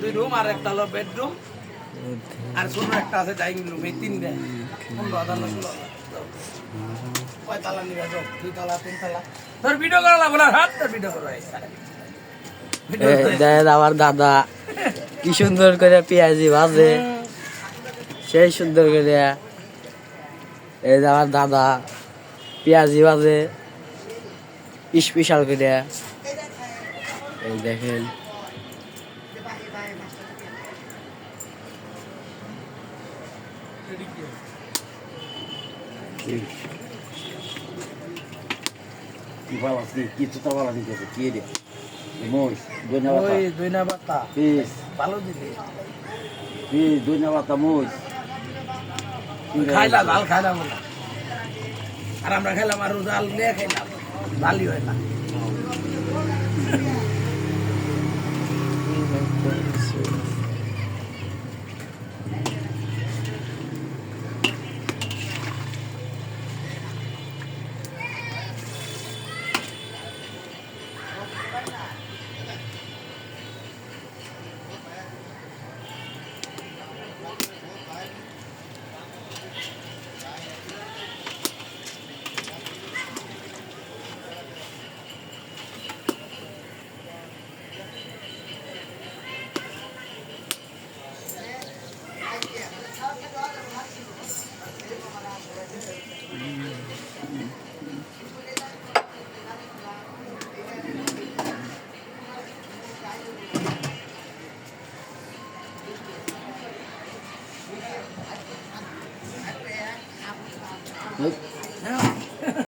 দুই রুম আর একটা হলো বেডরুম। আর ছোট একটা আছে ডাইনিং রুম এই তিনটে। পনেরো হাজার না ষোলো হাজার। নিবে দুই তালা তিন তালা। তোর ভিডিও করা লাগবে না হাত তোর ভিডিও করো এই সারা। ভিডিও করে। দেখ আমার দাদা কি সুন্দর করে পেঁয়াজি ভাজে। সেই সুন্দর করে এই যে আমার দাদা পেঁয়াজি ভাজে। স্পেশাল করে। এই দেখেন। কি বাবা কি কিছু তো বলা দিতেছে কি রে? মোষ ধন্যবাদ ওই দুই বাতা পিস ভালো দিলি। পিস ধন্যবাদ মোষ খাইলা জাল খাইলাম না আর আমরা খাইলাম আর জাল নিয়ে খাইলাম। ভালোই হয় না। Nope. No.